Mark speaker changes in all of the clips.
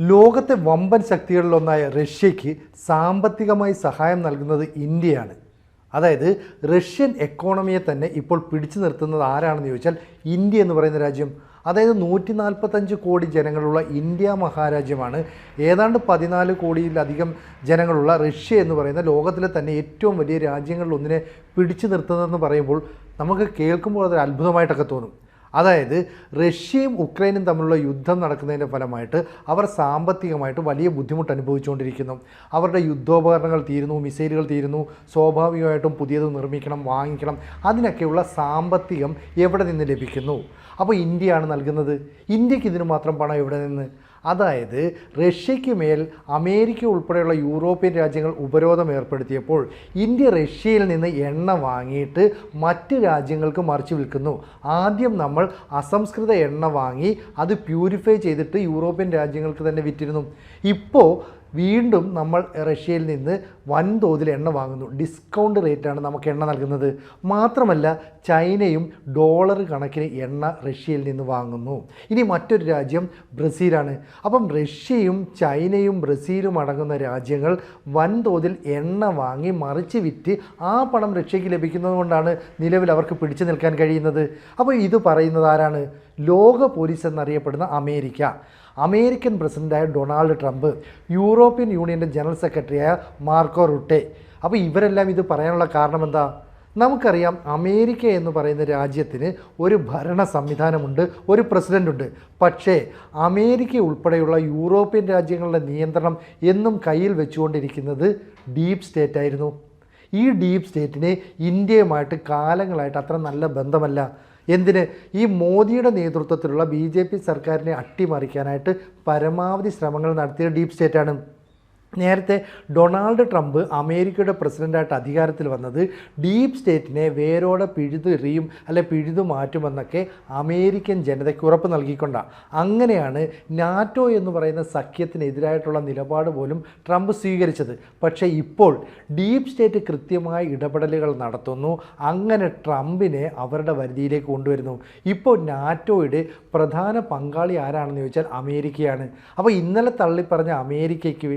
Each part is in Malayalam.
Speaker 1: ലോകത്തെ വമ്പൻ ശക്തികളിലൊന്നായ റഷ്യയ്ക്ക് സാമ്പത്തികമായി സഹായം നൽകുന്നത് ഇന്ത്യയാണ്. അതായത് റഷ്യൻ എക്കോണമിയെ തന്നെ ഇപ്പോൾ പിടിച്ചു നിർത്തുന്നത് ആരാണെന്ന് ചോദിച്ചാൽ ഇന്ത്യ എന്ന് പറയുന്ന രാജ്യം. അതായത് നൂറ്റി നാൽപ്പത്തഞ്ച് കോടി ജനങ്ങളുള്ള ഇന്ത്യ മഹാരാജ്യമാണ്. ഏതാണ്ട് പതിനാല് കോടിയിലധികം ജനങ്ങളുള്ള റഷ്യ എന്ന് പറയുന്ന ലോകത്തിലെ തന്നെ ഏറ്റവും വലിയ രാജ്യങ്ങളിൽ ഒന്നിനെ പിടിച്ചു നിർത്തുന്നതെന്ന് പറയുമ്പോൾ നമുക്ക് കേൾക്കുമ്പോൾ അതൊരു അത്ഭുതമായിട്ടൊക്കെ തോന്നും. അതായത് റഷ്യയും ഉക്രൈനും തമ്മിലുള്ള യുദ്ധം നടക്കുന്നതിന്റെ ഫലമായിട്ട് അവർ സാമ്പത്തികമായിട്ട് വലിയ ബുദ്ധിമുട്ട് അനുഭവിച്ചുകൊണ്ടിരിക്കുന്നു. അവരുടെ യുദ്ധോപകരണങ്ങൾ തീരുന്നു മിസൈലുകൾ തീരുന്നു സ്വാഭാവികമായിട്ടും പുതിയത് നിർമ്മിക്കണം വാങ്ങിക്കണം. അതിനൊക്കെയുള്ള സാമ്പത്തികം എവിടെ നിന്ന് ലഭിക്കുന്നു? അപ്പോൾ ഇന്ത്യയാണ് നൽകുന്നത്. ഇന്ത്യയ്ക്ക് ഇതിന് മാത്രം പണം എവിടെ നിന്ന്? അതായത് റഷ്യയ്ക്ക് മേൽ അമേരിക്ക ഉൾപ്പെടെയുള്ള യൂറോപ്യൻ രാജ്യങ്ങൾ ഉപരോധം ഏർപ്പെടുത്തിയപ്പോൾ ഇന്ത്യ റഷ്യയിൽ നിന്ന് എണ്ണ വാങ്ങിയിട്ട് മറ്റ് രാജ്യങ്ങൾക്ക് മറിച്ച് വിൽക്കുന്നു. ആദ്യം നമ്മൾ അസംസ്കൃത എണ്ണ വാങ്ങി അത് പ്യൂരിഫൈ ചെയ്തിട്ട് യൂറോപ്യൻ രാജ്യങ്ങൾക്ക് തന്നെ വിറ്റിരുന്നു. ഇപ്പോൾ വീണ്ടും നമ്മൾ റഷ്യയിൽ നിന്ന് വൻതോതിൽ എണ്ണ വാങ്ങുന്നു. ഡിസ്കൗണ്ട് റേറ്റാണ് നമുക്ക് എണ്ണ നൽകുന്നത്. മാത്രമല്ല ചൈനയും ഡോളർ കണക്കിന് എണ്ണ റഷ്യയിൽ നിന്ന് വാങ്ങുന്നു. ഇനി മറ്റൊരു രാജ്യം ബ്രസീലാണ്. അപ്പം റഷ്യയും ചൈനയും ബ്രസീലും അടങ്ങുന്ന രാജ്യങ്ങൾ വൻതോതിൽ എണ്ണ വാങ്ങി മറിച്ച് വിറ്റ് ആ പണം റഷ്യയ്ക്ക് ലഭിക്കുന്നത് കൊണ്ടാണ് നിലവിൽ അവർക്ക് പിടിച്ചു നിൽക്കാൻ കഴിയുന്നത്. അപ്പോൾ ഇത് പറയുന്നത് ആരാണ്? ലോക പോലീസ് എന്നറിയപ്പെടുന്ന അമേരിക്ക. അമേരിക്കൻ പ്രസിഡന്റായ ഡൊണാൾഡ് ട്രംപ് യൂറോപ്യൻ യൂണിയന്റെ ജനറൽ സെക്രട്ടറിയായ മാർക്കോ റുട്ടെ. അപ്പോൾ ഇവരെല്ലാം ഇത് പറയാനുള്ള കാരണം എന്താ നമുക്കറിയാം അമേരിക്ക എന്ന് പറയുന്ന രാജ്യത്തിന് ഒരു ഭരണ സംവിധാനമുണ്ട് ഒരു പ്രസിഡന്റുണ്ട് പക്ഷേ അമേരിക്ക ഉൾപ്പെടെയുള്ള യൂറോപ്യൻ രാജ്യങ്ങളുടെ നിയന്ത്രണം എന്നും കയ്യിൽ വെച്ചുകൊണ്ടിരിക്കുന്നത് ഡീപ്പ് സ്റ്റേറ്റ് ആയിരുന്നു. ഈ ഡീപ്പ് സ്റ്റേറ്റിന് ഇന്ത്യയുമായിട്ട് കാലങ്ങളായിട്ട് അത്ര നല്ല ബന്ധമല്ല. എന്തിന്? ഈ മോദിയുടെ നേതൃത്വത്തിലുള്ള ബി സർക്കാരിനെ അട്ടിമറിക്കാനായിട്ട് പരമാവധി ശ്രമങ്ങൾ നടത്തിയ ഡീപ് സ്റ്റേറ്റാണ്. നേരത്തെ ഡൊണാൾഡ് ട്രംപ് അമേരിക്കയുടെ പ്രസിഡന്റായിട്ട് അധികാരത്തിൽ വന്നത് ഡീപ് സ്റ്റേറ്റിനെ വേരോടെ പിഴുതെറിയും അല്ലെ പിഴുതു മാറ്റുമെന്നൊക്കെ അമേരിക്കൻ ജനതയ്ക്ക് ഉറപ്പ് നൽകിക്കൊണ്ടാണ് അങ്ങനെയാണ് നാറ്റോ എന്ന് പറയുന്ന സഖ്യത്തിനെതിരായിട്ടുള്ള നിലപാട് പോലും ട്രംപ് സ്വീകരിച്ചത്. പക്ഷേ ഇപ്പോൾ ഡീപ് സ്റ്റേറ്റ് കൃത്യമായ ഇടപെടലുകൾ നടത്തുന്നു. അങ്ങനെ ട്രംപിനെ അവരുടെ വരുതിയിലേക്ക് കൊണ്ടുവരുന്നു. ഇപ്പോൾ നാറ്റോയുടെ പ്രധാന പങ്കാളി ആരാണെന്ന് ചോദിച്ചാൽ അമേരിക്കയാണ്. അപ്പോൾ ഇന്നലെ തള്ളിപ്പറഞ്ഞ അമേരിക്കയ്ക്ക്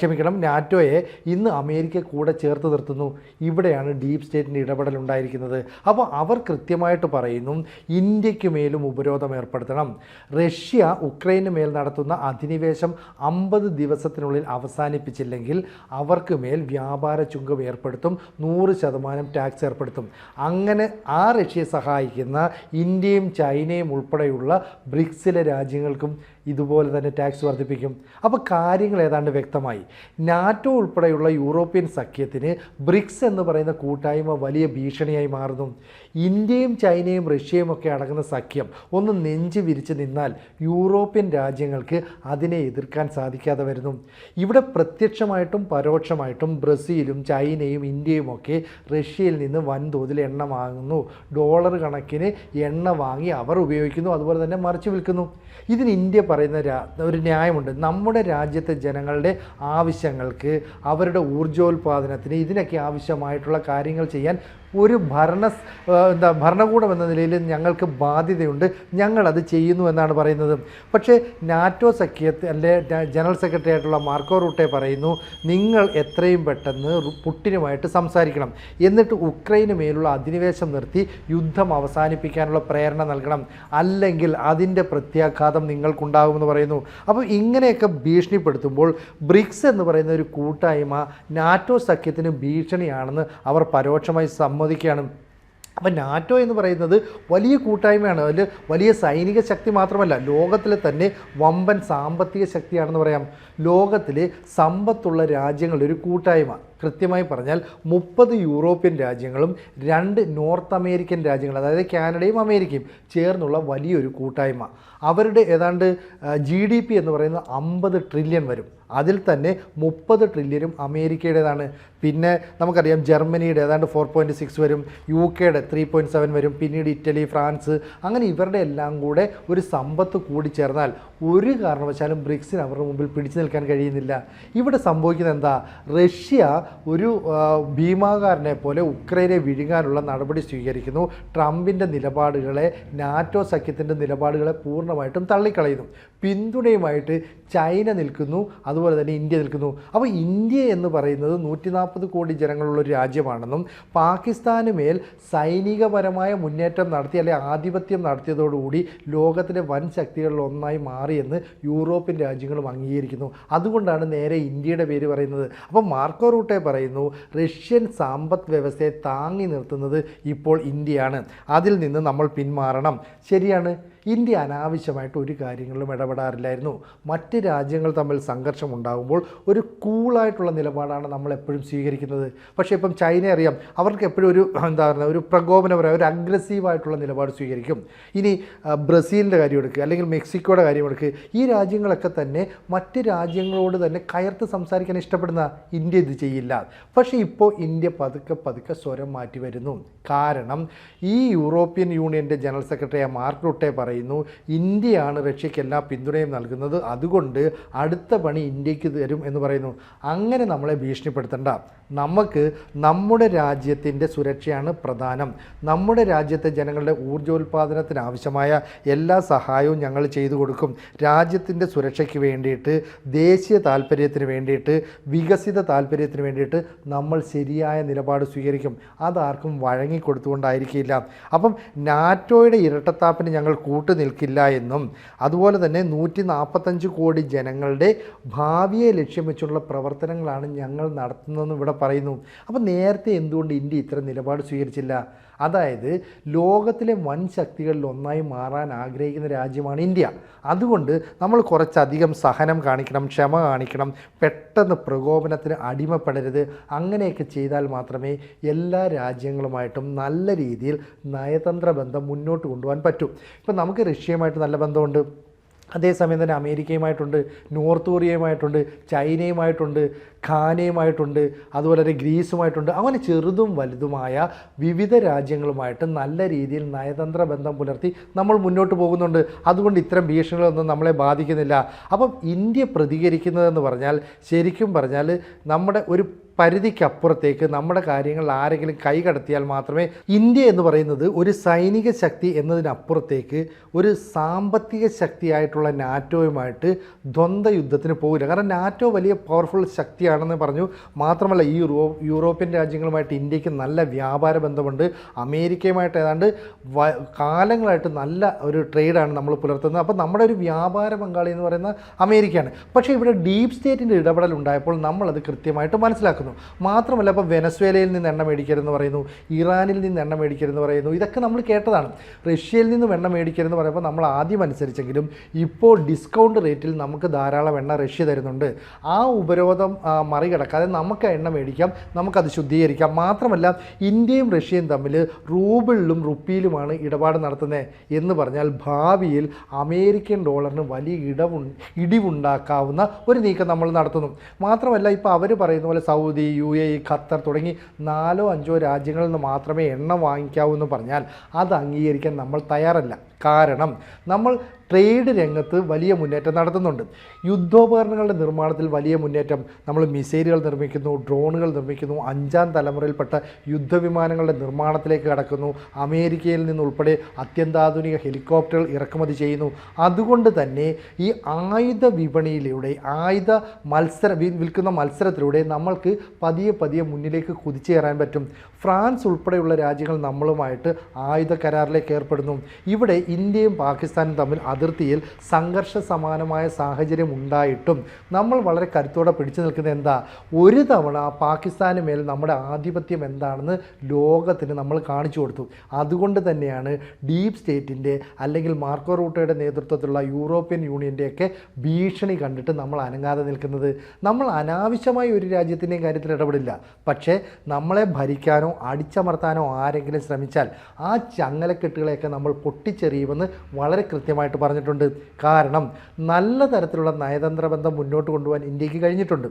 Speaker 1: ക്ഷമിക്കണം നാറ്റോയെ ഇന്ന് അമേരിക്ക കൂടെ ചേർത്ത് നിർത്തുന്നു. ഇവിടെയാണ് ഡീപ് സ്റ്റേറ്റിന്റെ ഇടപെടൽ ഉണ്ടായിരിക്കുന്നത്. അപ്പോൾ അവർ കൃത്യമായിട്ട് പറയുന്നു ഇന്ത്യയ്ക്ക് മേലും ഉപരോധം ഏർപ്പെടുത്തണം. റഷ്യ ഉക്രൈന് മേൽ നടത്തുന്ന അധിനിവേശം അമ്പത് ദിവസത്തിനുള്ളിൽ അവസാനിപ്പിച്ചില്ലെങ്കിൽ അവർക്ക് മേൽ വ്യാപാര ചുങ്കം ഏർപ്പെടുത്തും നൂറ് ശതമാനം ടാക്സ് ഏർപ്പെടുത്തും. അങ്ങനെ ആ റഷ്യയെ സഹായിക്കുന്ന ഇന്ത്യയും ചൈനയും ഉൾപ്പെടെയുള്ള ബ്രിക്സിലെ രാജ്യങ്ങൾക്കും ഇതുപോലെ തന്നെ ടാക്സ് വർദ്ധിപ്പിക്കും. അപ്പോൾ കാര്യങ്ങൾ ഏതാണ്ട് വ്യക്തമായി. നാറ്റോ ഉൾപ്പെടെയുള്ള യൂറോപ്യൻ സഖ്യത്തിന് ബ്രിക്സ് എന്ന് പറയുന്ന കൂട്ടായ്മ വലിയ ഭീഷണിയായി മാറുന്നു. ഇന്ത്യയും ചൈനയും റഷ്യയും ഒക്കെ അടങ്ങുന്ന സഖ്യം ഒന്ന് നെഞ്ച് വിരിച്ച് നിന്നാൽ യൂറോപ്യൻ രാജ്യങ്ങൾക്ക് അതിനെ എതിർക്കാൻ സാധിക്കാതെ വരുന്നു. ഇവിടെ പ്രത്യക്ഷമായിട്ടും പരോക്ഷമായിട്ടും ബ്രസീലും ചൈനയും ഇന്ത്യയും ഒക്കെ റഷ്യയിൽ നിന്ന് വൻതോതിൽ എണ്ണ വാങ്ങുന്നു. ഡോളർ കണക്കിന് എണ്ണ വാങ്ങി അവർ ഉപയോഗിക്കുന്നു അതുപോലെ തന്നെ മറിച്ച് വിൽക്കുന്നു. ഇതിന് ഇന്ത്യ പറയുന്ന ഒരു ന്യായമുണ്ട്. നമ്മുടെ രാജ്യത്തെ ജനങ്ങളുടെ ആവശ്യങ്ങൾക്ക് അവരുടെ ഊർജോൽപാദനത്തിന് ഇതിനൊക്കെ ആവശ്യമായിട്ടുള്ള കാര്യങ്ങൾ ചെയ്യാൻ ഒരു ഭരണ എന്താ ഭരണകൂടം എന്ന നിലയിൽ ഞങ്ങൾക്ക് ബാധ്യതയുണ്ട്. ഞങ്ങളത് ചെയ്യുന്നു എന്നാണ് പറയുന്നത്. പക്ഷേ നാറ്റോ സഖ്യത്തെ അല്ലെ ജനറൽ സെക്രട്ടറി ആയിട്ടുള്ള മാർക്കോ റൂട്ടെ പറയുന്നു നിങ്ങൾ എത്രയും പെട്ടെന്ന് പുട്ടിനുമായിട്ട് സംസാരിക്കണം. എന്നിട്ട് ഉക്രൈന് മേലുള്ള അധിനിവേശം നിർത്തി യുദ്ധം അവസാനിപ്പിക്കാനുള്ള പ്രേരണ നൽകണം. അല്ലെങ്കിൽ അതിന്റെ പ്രത്യാഘാതം നിങ്ങൾക്കുണ്ടാകുമെന്ന് പറയുന്നു. അപ്പോൾ ഇങ്ങനെയൊക്കെ ഭീഷണിപ്പെടുത്തുമ്പോൾ ബ്രിക്സ് എന്ന് പറയുന്ന ഒരു കൂട്ടായ്മ നാറ്റോ സഖ്യത്തിന് ഭീഷണിയാണെന്ന് അവർ പരോക്ഷമായി സമ്മതിക്കുകയാണ്. അപ്പം നാറ്റോ എന്ന് പറയുന്നത് വലിയ കൂട്ടായ്മയാണ്. അതിൽ വലിയ സൈനിക ശക്തി മാത്രമല്ല ലോകത്തിലെ തന്നെ വമ്പൻ സാമ്പത്തിക ശക്തിയാണെന്ന് പറയാം. ലോകത്തിലെ സമ്പത്തുള്ള രാജ്യങ്ങളുടെ ഒരു കൂട്ടായ്മ. കൃത്യമായി പറഞ്ഞാൽ മുപ്പത് യൂറോപ്യൻ രാജ്യങ്ങളും രണ്ട് നോർത്ത് അമേരിക്കൻ രാജ്യങ്ങൾ അതായത് കാനഡയും അമേരിക്കയും ചേർന്നുള്ള വലിയൊരു കൂട്ടായ്മ. അവരുടെ ഏതാണ്ട് ജി ഡി പി എന്ന് പറയുന്നത് അമ്പത് ട്രില്യൺ വരും. അതിൽ തന്നെ മുപ്പത് ട്രില്യനും അമേരിക്കയുടേതാണ്. പിന്നെ നമുക്കറിയാം ജർമ്മനിയുടെ ഏതാണ്ട് ഫോർ പോയിന്റ് സിക്സ് വരും യു കെയുടെ ത്രീ പോയിന്റ് സെവൻ വരും പിന്നീട് ഇറ്റലി ഫ്രാൻസ് അങ്ങനെ ഇവരുടെ എല്ലാം കൂടെ ഒരു സമ്പത്ത് കൂടി ചേർന്നാൽ ഒരു കാരണവശാലും ബ്രിക്സിന് അവരുടെ മുമ്പിൽ പിടിച്ചു നിൽക്കാൻ കഴിയുന്നില്ല. ഇവിടെ സംഭവിക്കുന്നത് എന്താ? റഷ്യ ഒരു ഭീമാകാരനെ പോലെ ഉക്രൈനെ വിഴുങ്ങാനുള്ള നടപടി സ്വീകരിക്കുന്നു. ട്രംപിന്റെ നിലപാടുകളെ നാറ്റോ സഖ്യത്തിന്റെ നിലപാടുകളെ പൂർണമായിട്ടും തള്ളിക്കളയുന്നു. പിന്തുണയുമായിട്ട് ചൈന നിൽക്കുന്നു അതുപോലെ തന്നെ ഇന്ത്യ നിൽക്കുന്നു. അപ്പോൾ ഇന്ത്യ എന്ന് പറയുന്നത് നൂറ്റി നാൽപ്പത് കോടി ജനങ്ങളുള്ള ഒരു രാജ്യമാണെന്നും പാകിസ്ഥാന് മേൽ സൈനികപരമായ മുന്നേറ്റം നടത്തി അല്ലെങ്കിൽ ആധിപത്യം നടത്തിയതോടുകൂടി ലോകത്തിലെ വൻ ശക്തികളിൽ ഒന്നായി മാറിയെന്ന് യൂറോപ്യൻ രാജ്യങ്ങളും അംഗീകരിക്കുന്നു. അതുകൊണ്ടാണ് നേരെ ഇന്ത്യയുടെ പേര് പറയുന്നത്. അപ്പോൾ മാർക്കോ റൂട്ടെ പറയുന്നു റഷ്യൻ സമ്പദ് വ്യവസ്ഥയെ താങ്ങി നിർത്തുന്നത് ഇപ്പോൾ ഇന്ത്യയാണ്. അതിൽ നിന്ന് നമ്മൾ പിന്മാറണം. ശരിയാണ്. ഇന്ത്യ അനാവശ്യമായിട്ട് ഒരു കാര്യങ്ങളിലും ഇടപെടാറില്ലായിരുന്നു. മറ്റ് രാജ്യങ്ങൾ തമ്മിൽ സംഘർഷം ഉണ്ടാകുമ്പോൾ ഒരു കൂളായിട്ടുള്ള നിലപാടാണ് നമ്മൾ എപ്പോഴും സ്വീകരിക്കുന്നത്. പക്ഷേ ഇപ്പം ചൈന അറിയാം അവർക്ക് എപ്പോഴും ഒരു എന്താ പറയുക ഒരു പ്രകോപനപരമായ ഒരു അഗ്രസീവായിട്ടുള്ള നിലപാട് സ്വീകരിക്കും. ഇനി ബ്രസീലിന്റെ കാര്യം എടുക്കുക അല്ലെങ്കിൽ മെക്സിക്കോയുടെ കാര്യം എടുക്കുക ഈ രാജ്യങ്ങളൊക്കെ തന്നെ മറ്റ് രാജ്യങ്ങളോട് തന്നെ കയർത്ത് സംസാരിക്കാൻ ഇഷ്ടപ്പെടുന്ന ഇന്ത്യ ഇത് ചെയ്യില്ല. പക്ഷേ ഇപ്പോൾ ഇന്ത്യ പതുക്കെ പതുക്കെ സ്വരം മാറ്റി വരുന്നു. കാരണം ഈ യൂറോപ്യൻ യൂണിയന്റെ ജനറൽ സെക്രട്ടറി മാർക്ക് റുട്ടെ പറയുന്നു ഇന്ത്യയാണ് റഷ്യയ്ക്ക് എല്ലാ പിന്തുണയും നൽകുന്നത് അതുകൊണ്ട് അടുത്ത പണി ഇന്ത്യയ്ക്ക് തരും എന്ന് പറയുന്നു. അങ്ങനെ നമ്മളെ ഭീഷണിപ്പെടുത്തണ്ട. നമുക്ക് നമ്മുടെ രാജ്യത്തിന്റെ സുരക്ഷയാണ് പ്രധാനം. നമ്മുടെ രാജ്യത്തെ ജനങ്ങളുടെ ഊർജോൽപാദനത്തിന് ആവശ്യമായ എല്ലാ സഹായവും ഞങ്ങൾ ചെയ്തു കൊടുക്കും. രാജ്യത്തിന്റെ സുരക്ഷയ്ക്ക് വേണ്ടിയിട്ട് ദേശീയ താല്പര്യത്തിന് വേണ്ടിയിട്ട് വികസിത താല്പര്യത്തിന് വേണ്ടിയിട്ട് നമ്മൾ ശരിയായ നിലപാട് സ്വീകരിക്കും. അതാർക്കും വഴങ്ങിക്കൊടുത്തുകൊണ്ടായിരിക്കില്ല. അപ്പം നാറ്റോയുടെ ഇരട്ടത്താപ്പിന് ഞങ്ങൾ കൂട്ടു നിൽക്കില്ല എന്നും അതുപോലെ തന്നെ നൂറ്റി നാൽപ്പത്തഞ്ച് കോടി ജനങ്ങളുടെ ഭാവിയെ ലക്ഷ്യം വെച്ചുള്ള പ്രവർത്തനങ്ങളാണ് ഞങ്ങൾ നടത്തുന്നതെന്ന് ഇവിടെ പറയുന്നു. അപ്പോൾ നേരത്തെ എന്തുകൊണ്ട് ഇന്ത്യ ഇത്തരം നിലപാട് സ്വീകരിച്ചില്ല? അതായത് ലോകത്തിലെ വൻ ശക്തികളിൽ ഒന്നായി മാറാൻ ആഗ്രഹിക്കുന്ന രാജ്യമാണ് ഇന്ത്യ. അതുകൊണ്ട് നമ്മൾ കുറച്ചധികം സഹനം കാണിക്കണം ക്ഷമ കാണിക്കണം പെട്ടെന്ന് പ്രകോപനത്തിന് അടിമപ്പെടരുത്. അങ്ങനെയൊക്കെ ചെയ്താൽ മാത്രമേ എല്ലാ രാജ്യങ്ങളുമായിട്ടും നല്ല രീതിയിൽ നയതന്ത്ര ബന്ധം മുന്നോട്ട് കൊണ്ടുപോകാൻ പറ്റൂ. ഇപ്പം നമുക്ക് റഷ്യയുമായിട്ട് നല്ല ബന്ധമുണ്ട്. അതേസമയം തന്നെ അമേരിക്കയുമായിട്ടുണ്ട് നോർത്ത് കൊറിയയുമായിട്ടുണ്ട് ചൈനയുമായിട്ടുണ്ട് ഖാനയുമായിട്ടുണ്ട് അതുപോലെ തന്നെ ഗ്രീസുമായിട്ടുണ്ട്. അങ്ങനെ ചെറുതും വലുതുമായ വിവിധ രാജ്യങ്ങളുമായിട്ട് നല്ല രീതിയിൽ നയതന്ത്ര ബന്ധം പുലർത്തി നമ്മൾ മുന്നോട്ട് പോകുന്നുണ്ട്. അതുകൊണ്ട് ഇത്തരം ഭീഷണികളൊന്നും നമ്മളെ ബാധിക്കുന്നില്ല. അപ്പം ഇന്ത്യ പ്രതികരിക്കുന്നതെന്ന് പറഞ്ഞാൽ ശരിക്കും പറഞ്ഞാൽ നമ്മുടെ ഒരു പരിധിക്കപ്പുറത്തേക്ക് നമ്മുടെ കാര്യങ്ങൾ ആരെങ്കിലും കൈകടത്തിയാൽ മാത്രമേ ഇന്ത്യ എന്ന് പറയുന്നത് ഒരു സൈനിക ശക്തി എന്നതിനപ്പുറത്തേക്ക് ഒരു സാമ്പത്തിക ശക്തിയായിട്ടുള്ള നാറ്റോയുമായിട്ട് ദ്വന്ദ്വ യുദ്ധത്തിന് പോകില്ല. കാരണം നാറ്റോ വലിയ പവർഫുൾ ശക്തിയാണെന്ന് പറഞ്ഞു. മാത്രമല്ല ഈ യൂറോപ്യൻ രാജ്യങ്ങളുമായിട്ട് ഇന്ത്യയ്ക്ക് നല്ല വ്യാപാര ബന്ധമുണ്ട്. അമേരിക്കയുമായിട്ട് ഏതാണ്ട് കാലങ്ങളായിട്ട് നല്ല ഒരു ട്രേഡാണ് നമ്മൾ പുലർത്തുന്നത്. അപ്പോൾ നമ്മുടെ ഒരു വ്യാപാര പങ്കാളി എന്ന് പറയുന്ന അമേരിക്കയാണ്. പക്ഷേ ഇവിടെ ഡീപ് സ്റ്റേറ്റിന്റെ ഇടപെടൽ ഉണ്ടായപ്പോൾ നമ്മളത് കൃത്യമായിട്ട് മനസ്സിലാക്കുന്നു. മാത്രമല്ല ഇപ്പോൾ വെനസ്വേലയിൽ നിന്ന് എണ്ണ മേടിക്കരുതെന്ന് പറയുന്നു ഇറാനിൽ നിന്ന് എണ്ണ മേടിക്കരുതെന്ന് പറയുന്നു ഇതൊക്കെ നമ്മൾ കേട്ടതാണ്. റഷ്യയിൽ നിന്നും എണ്ണ മേടിക്കരുതെന്ന് പറയുമ്പോൾ നമ്മൾ ആദ്യം അനുസരിച്ചെങ്കിലും ഇപ്പോൾ ഡിസ്കൗണ്ട് റേറ്റിൽ നമുക്ക് ധാരാളം എണ്ണ റഷ്യ തരുന്നുണ്ട്. ആ ഉപരോധം മറികടക്കാതെ നമുക്ക് എണ്ണ മേടിക്കാം നമുക്കത് ശുദ്ധീകരിക്കാം. മാത്രമല്ല ഇന്ത്യയും റഷ്യയും തമ്മിൽ റൂബിളിലും റുപ്പിയിലുമാണ് ഇടപാട് നടത്തുന്നത് എന്ന് പറഞ്ഞാൽ ഭാവിയിൽ അമേരിക്കൻ ഡോളറിന് വലിയ ഇടവു ഇടിവുണ്ടാക്കാവുന്ന ഒരു നീക്കം നമ്മൾ നടത്തുന്നു. മാത്രമല്ല ഇപ്പോൾ അവർ പറയുന്ന പോലെ സൗദി യു എ ഖത്തർ തുടങ്ങി നാലോ അഞ്ചോ രാജ്യങ്ങളിൽ നിന്ന് മാത്രമേ എണ്ണ വാങ്ങിക്കാവൂ എന്ന് പറഞ്ഞാൽ അത് അംഗീകരിക്കാൻ നമ്മൾ തയ്യാറല്ല. കാരണം നമ്മൾ ട്രേഡ് രംഗത്ത് വലിയ മുന്നേറ്റം നടത്തുന്നുണ്ട്. യുദ്ധോപകരണങ്ങളുടെ നിർമ്മാണത്തിൽ വലിയ മുന്നേറ്റം. നമ്മൾ മിസൈലുകൾ നിർമ്മിക്കുന്നു ഡ്രോണുകൾ നിർമ്മിക്കുന്നു അഞ്ചാം തലമുറയിൽപ്പെട്ട യുദ്ധവിമാനങ്ങളുടെ നിർമ്മാണത്തിലേക്ക് കടക്കുന്നു. അമേരിക്കയിൽ നിന്നുൾപ്പെടെ അത്യന്താധുനിക ഹെലികോപ്റ്ററുകൾ ഇറക്കുമതി ചെയ്യുന്നു. അതുകൊണ്ട് തന്നെ ഈ ആയുധ വിപണിയിലൂടെ ആയുധ മത്സര വിൽക്കുന്ന മത്സരത്തിലൂടെ നമ്മൾക്ക് പതിയെ പതിയെ മുന്നിലേക്ക് കുതിച്ചേറാൻ പറ്റും. ഫ്രാൻസ് ഉൾപ്പെടെയുള്ള രാജ്യങ്ങൾ നമ്മളുമായിട്ട് ആയുധ കരാറിലേക്ക് ഏർപ്പെടുന്നു. ഇവിടെ ഇന്ത്യയും പാകിസ്ഥാനും തമ്മിൽ അതിർത്തിയിൽ സംഘർഷ സമാനമായ സാഹചര്യം ഉണ്ടായിട്ടും നമ്മൾ വളരെ കരുത്തോടെ പിടിച്ചു നിൽക്കുന്നത് എന്താ? ഒരു തവണ പാകിസ്ഥാന് മേൽ നമ്മുടെ ആധിപത്യം എന്താണെന്ന് ലോകത്തിന് നമ്മൾ കാണിച്ചു കൊടുത്തു. അതുകൊണ്ട് തന്നെയാണ് ഡീപ് സ്റ്റേറ്റിന്റെ അല്ലെങ്കിൽ മാർക്കോ റൂട്ടയുടെ നേതൃത്വത്തിലുള്ള യൂറോപ്യൻ യൂണിയന്റെയൊക്കെ ഭീഷണി കണ്ടിട്ട് നമ്മൾ അനങ്ങാതെ നിൽക്കുന്നത്. നമ്മൾ അനാവശ്യമായി ഒരു രാജ്യത്തിന്റെയും കാര്യത്തിൽ ഇടപെടില്ല. പക്ഷേ നമ്മളെ ഭരിക്കാനോ അടിച്ചമർത്താനോ ആരെങ്കിലും ശ്രമിച്ചാൽ ആ ചങ്ങലക്കെട്ടുകളെയൊക്കെ നമ്മൾ പൊട്ടിച്ചെറിയുമെന്ന് വളരെ കൃത്യമായിട്ട് പറഞ്ഞിട്ടുണ്ട്. കാരണം നല്ല തരത്തിലുള്ള നയതന്ത്ര ബന്ധം മുന്നോട്ട് കൊണ്ടുപോകാൻ ഇന്ത്യയ്ക്ക് കഴിഞ്ഞിട്ടുണ്ട്.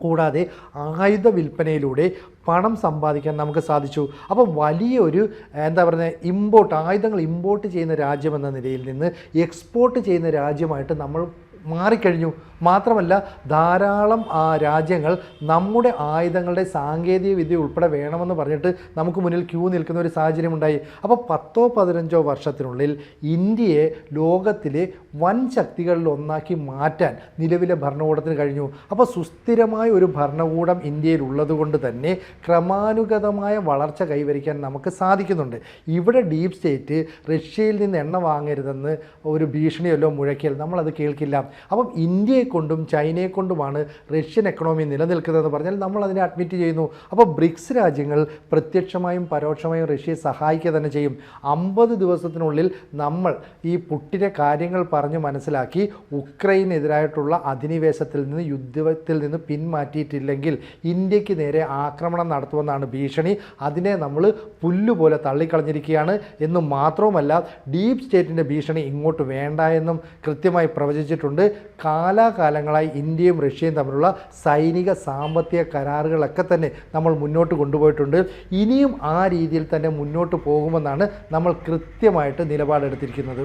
Speaker 1: കൂടാതെ ആയുധ വിൽപ്പനയിലൂടെ പണം സമ്പാദിക്കാൻ നമുക്ക് സാധിച്ചു. അപ്പോൾ വലിയൊരു എന്താ പറയുക ഇമ്പോർട്ട് ആയുധങ്ങൾ ഇമ്പോർട്ട് ചെയ്യുന്ന രാജ്യമെന്ന നിലയിൽ നിന്ന് എക്സ്പോർട്ട് ചെയ്യുന്ന രാജ്യമായിട്ട് നമ്മൾ മാറിക്കഴിഞ്ഞു. മാത്രമല്ല ധാരാളം ആ, രാജ്യങ്ങൾ നമ്മുടെ ആയുധങ്ങളുടെ സാങ്കേതിക വിദ്യ ഉൾപ്പെടെ വേണമെന്ന് പറഞ്ഞിട്ട് നമുക്ക് മുന്നിൽ ക്യൂ നിൽക്കുന്ന ഒരു സാഹചര്യം ഉണ്ടായി അപ്പോൾ പത്തോ പതിനഞ്ചോ വർഷത്തിനുള്ളിൽ ഇന്ത്യയെ ലോകത്തിലെ വൻ ശക്തികളിൽ ഒന്നാക്കി മാറ്റാൻ നിലവിലെ ഭരണകൂടത്തിന് കഴിഞ്ഞു. അപ്പോൾ സുസ്ഥിരമായ ഒരു ഭരണകൂടം ഇന്ത്യയിൽ ഉള്ളതുകൊണ്ട് തന്നെ ക്രമാനുഗതമായ വളർച്ച കൈവരിക്കാൻ നമുക്ക് സാധിക്കുന്നുണ്ട്. ഇവിടെ ഡീപ് സ്റ്റേറ്റ് റഷ്യയിൽ നിന്ന് എണ്ണ വാങ്ങരുതെന്ന് ഒരു ഭീഷണിയല്ലോ മുഴക്കിയാൽ നമ്മളത് കേൾക്കില്ല. അപ്പം ഇന്ത്യയെ കൊണ്ടും ചൈനയെ കൊണ്ടുമാണ് റഷ്യൻ എക്കണോമി നിലനിൽക്കുന്നതെന്ന് പറഞ്ഞാൽ നമ്മൾ അതിനെ അഡ്മിറ്റ് ചെയ്യുന്നു. അപ്പോൾ ബ്രിക്സ് രാജ്യങ്ങൾ പ്രത്യക്ഷമായും പരോക്ഷമായും റഷ്യയെ സഹായിക്കുക തന്നെ ചെയ്യും. അമ്പത് ദിവസത്തിനുള്ളിൽ നമ്മൾ ഈ പുട്ടിന്റെ കാര്യങ്ങൾ പറഞ്ഞ് മനസ്സിലാക്കി ഉക്രൈനെതിരായിട്ടുള്ള അധിനിവേശത്തിൽ നിന്ന് യുദ്ധത്തിൽ നിന്ന് പിന്മാറ്റിയിട്ടില്ലെങ്കിൽ ഇന്ത്യയ്ക്ക് നേരെ ആക്രമണം നടത്തുമെന്നാണ് ഭീഷണി. അതിനെ നമ്മൾ പുല്ലുപോലെ തള്ളിക്കളഞ്ഞിരിക്കുകയാണ് എന്ന് മാത്രവുമല്ല ഡീപ് സ്റ്റേറ്റിന്റെ ഭീഷണി ഇങ്ങോട്ട് വേണ്ട എന്നും കൃത്യമായി പ്രവചിച്ചിട്ടുണ്ട്. കാലാകാലങ്ങളായി ഇന്ത്യയും റഷ്യയും തമ്മിലുള്ള സൈനിക സാമ്പത്തിക കരാറുകളൊക്കെ തന്നെ നമ്മൾ മുന്നോട്ട് കൊണ്ടുപോയിട്ടുണ്ട്. ഇനിയും ആ രീതിയിൽ തന്നെ മുന്നോട്ട് പോകുമെന്നാണ് നമ്മൾ കൃത്യമായിട്ട് നിലപാടെടുത്തിരിക്കുന്നത്.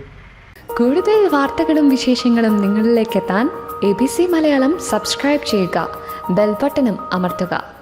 Speaker 2: കൂടുതൽ വാർത്തകളും വിശേഷങ്ങളും നിങ്ങളിലേക്ക് എത്താൻ A B C Malayalam subscribe ചെയ്യുക. ബെൽബട്ടനും അമർത്തുക.